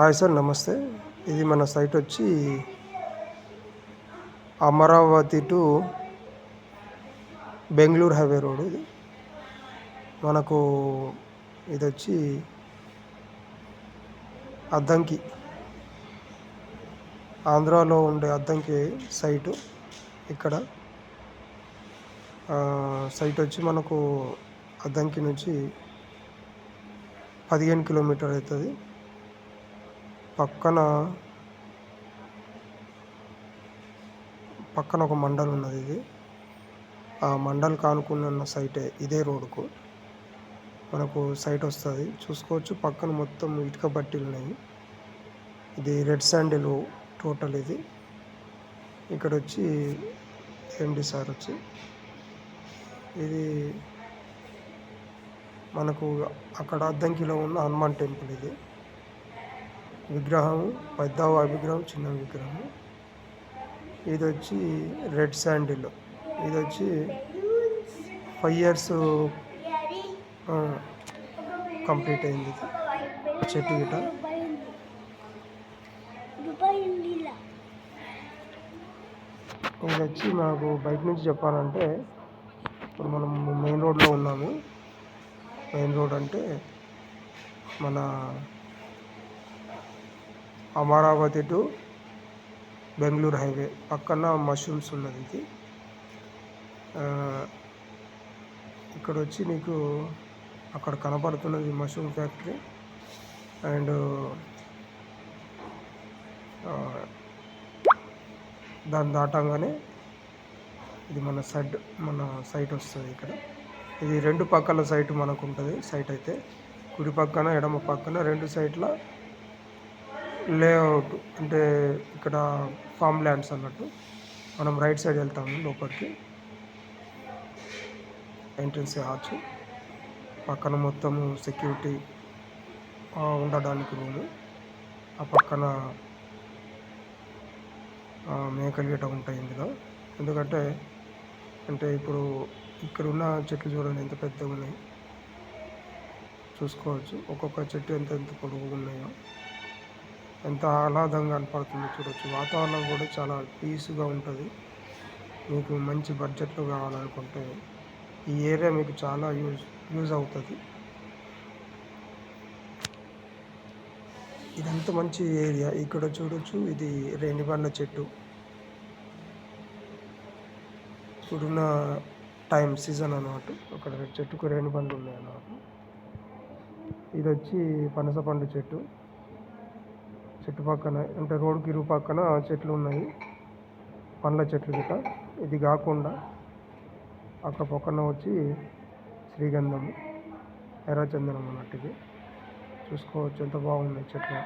Hi sir నమస్తే. ఇది మన సైట్ వచ్చి Amaravati to Bengaluru highway road ఇది. మనకు ఇది వచ్చి అద్దంకి ఆంధ్రాలో ఉండే అద్దంకి సైటు ఇక్కడ. సైట్ వచ్చి మనకు అద్దంకి నుంచి పదిహేను కిలోమీటర్ అవుతుంది. పక్కన పక్కన ఒక మండల్ ఉన్నది ఇది. ఆ మండల్ కానుకుని ఉన్న సైటే ఇదే రోడ్డుకు. మనకు సైట్ వస్తుంది. చూసుకోవచ్చు. పక్కన మొత్తం ఇటుక బట్టీలు ఉన్నాయి. ఇది రెడ్ శాండిల్ టోటల్ ఇది. ఇక్కడ వచ్చి ఎండి సార్ వచ్చి? ఇది మనకు అక్కడ అద్దంకిలో ఉన్న హనుమాన్ టెంపుల్ ఇది. విగ్రహం పెద్ద విగ్రహం చిన్న విగ్రహం. ఇది వచ్చి రెడ్ శాండిల్. ఇది వచ్చి ఫైవ్ ఇయర్స్ కంప్లీట్ అయింది చెట్టు గిట ఇది వచ్చి నాకు బయట నుంచి చెప్పాలంటే ఇప్పుడు మనం మెయిన్ రోడ్లో ఉన్నాము. మెయిన్ రోడ్ అంటే మన అమరావతి టు బెంగళూరు హైవే పక్కన మష్రూమ్స్ ఉన్నది ఇది. ఇక్కడ వచ్చి నీకు అక్కడ కనపడుతున్నది మష్రూమ్ ఫ్యాక్టరీ. అండ్ దాన్ని దాటంగానే ఇది మన సైడ్ మన సైట్ వస్తుంది ఇక్కడ. ఇది రెండు పక్కల సైట్ మనకు ఉంటుంది సైట్ అయితే. కుడి పక్కన ఎడమ పక్కన రెండు సైట్ల లేఅవుట్ అంటే ఇక్కడ ఫామ్ ల్యాండ్స్ అన్నట్టు. మనం రైట్ సైడ్ వెళ్తాము లోపలికి. ఎంట్రన్స్ ఆర్చ్ పక్కన మొత్తము సెక్యూరిటీ ఉండడానికి రూము. ఆ పక్కన మేకలు గిట్ట ఉంటాయి ఇందులో. ఎందుకంటే అంటే ఇప్పుడు ఇక్కడ ఉన్న చెట్లు చూడండి ఎంత పెద్దగా ఉన్నాయి చూసుకోవచ్చు. ఒక్కొక్క చెట్టు ఎంత ఎంత పొడవుగా ఉన్నాయో. ఎంత ఆహ్లాదంగా కనపడుతుంది చూడొచ్చు. వాతావరణం కూడా చాలా పీస్గా ఉంటుంది. మీకు మంచి బడ్జెట్లో కావాలనుకుంటే ఈ ఏరియా మీకు చాలా యూజ్ యూజ్ అవుతుంది. ఇదంతా మంచి ఏరియా. ఇక్కడ చూడొచ్చు ఇది రేణిబండ చెట్టు. ఇప్పుడున్న టైం సీజన్ అన్నమాట. అక్కడ చెట్టుకు రేణిబండ్లు ఉన్నాయి అన్నమాట ఇది వచ్చి పనస పండు చెట్టు. చెట్టు పక్కన అంటే రోడ్డుకి ఇరు పక్కన చెట్లు ఉన్నాయి. పండ్ల చెట్లు గిట్ట. ఇది కాకుండా అక్కడ పక్కన వచ్చి శ్రీగంధం ఎర్రచందనం అన్నట్టు ఇది. చూసుకోవచ్చు ఎంత బాగున్నాయి చెట్లు.